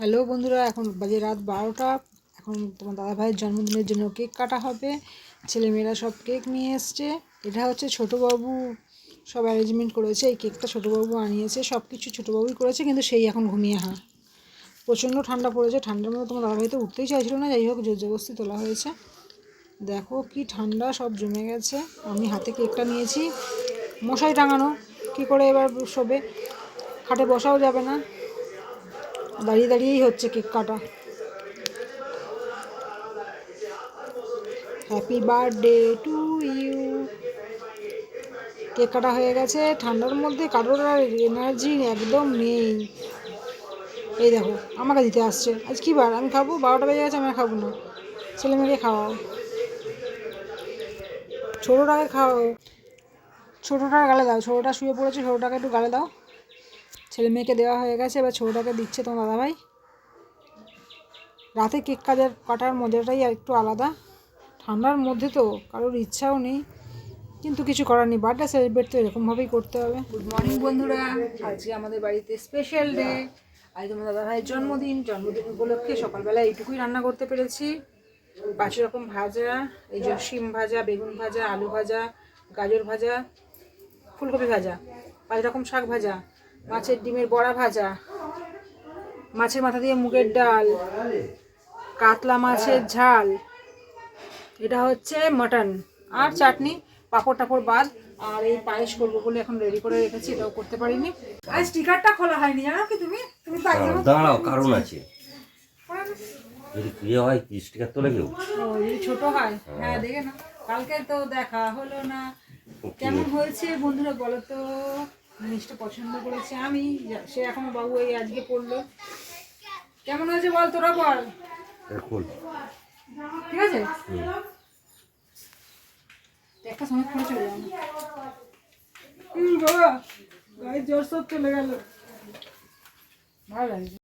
Hello বন্ধুরা, এখন বাজে রাত বারোটা। এখন তোমার দাদা ভাইয়ের জন্মদিনের জন্য কেক কাটা হবে। ছেলেমেয়েরা সব কেক নিয়ে এসছে। এটা হচ্ছে ছোটোবাবু সব অ্যারেঞ্জমেন্ট করেছে। এই কেকটা ছোটোবাবু আনিয়েছে। সব কিছু ছোটোবাবুই করেছে, কিন্তু সেই এখন ঘুমিয়ে হা প্রচণ্ড ঠান্ডা পড়েছে। ঠান্ডার মধ্যে তোমার দাদা ভাই তো উঠতেই চাইছিল না। যাই হোক জোর জবরদস্তি তোলা হয়েছে। দেখো কি ঠান্ডা, সব জমে গেছে। আমি হাতে কেকটা নিয়েছি। মশাই টাঙানো। কি করে এবার শোবে? খাটে বসাও যাবে না। দাঁড়িয়ে দাঁড়িয়েই হচ্ছে কেক কাটা happy birthday to you cake কাটা হয়ে গেছে, ঠান্ডার মধ্যে কারোর আর এনার্জি একদম নেই। এই দেখো, আমাকে দিতে আসছে। আজ কী বার? আমি খাব? বারোটা বেজে গেছে, আমি খাব না। ছেলে মেয়েকে খাওয়াও। ছোটোটাকে খাওয়াও। ছোটোটার গালে দাও, ছোটোটা শুয়ে পড়েছে, ছোটোটাকে একটু গালে দাও। ছেলে মেয়েকে দেওয়া হয়ে গেছে, এবার ছোটোটাকে দিচ্ছে তোমার দাদাভাই। রাতে কেক কাটার কাটার মজাটাই একটু আলাদা। ঠান্ডার মধ্যে তো কারোর ইচ্ছাও নেই, কিন্তু কিছু করার নেই। বার্থডে সেলিব্রেট তো এরকমভাবেই করতে হবে। গুড মর্নিং বন্ধুরা। আজকে আমাদের বাড়িতে স্পেশাল ডে আজ তোমার দাদা ভাইয়ের জন্মদিন। জন্মদিন উপলক্ষে সকালবেলা এইটুকুই রান্না করতে পেরেছি। পাঁচ রকম ভাজা, এই যে শিম ভাজা, বেগুন ভাজা, আলু ভাজা, গাজর ভাজা, ফুলকপি ভাজা, পাঁচ রকম শাক ভাজা। মাছের ডিমের বড়া ভাজা মাছের মাথা দিয়ে মুগের ডাল কাতলা মাছের ঝাল এটা হচ্ছে মাটন। আর চাটনি পাঁপড় টাপড় বাদ আর এই পায়েস করব বলে এখন রেডি করে রেখেছি এটাও করতে পারিনি। আর স্টিকারটা খোলা হয়নি জানো কি তুমি? তুমি দাঁড়াও কারণ আছে। যদি প্রিয় হয় স্টিকার তোলে কেউ? ও ছোট হয়। হ্যাঁ। দেখে না কালকে তো দেখা হলো না। কেমন হয়েছে বন্ধুরা বলো তো? জিনিসটা পছন্দ করেছে আমি সে এখনও বাবু এই আজকে পড়ল। কেমন হয়েছে বল তোরা বল। এখন। ঠিক আছে? একটা সময় পরে চলে যাব। হুম বাবা গায়ের জ্বর সব চলে গেল। ভালো লাগছে।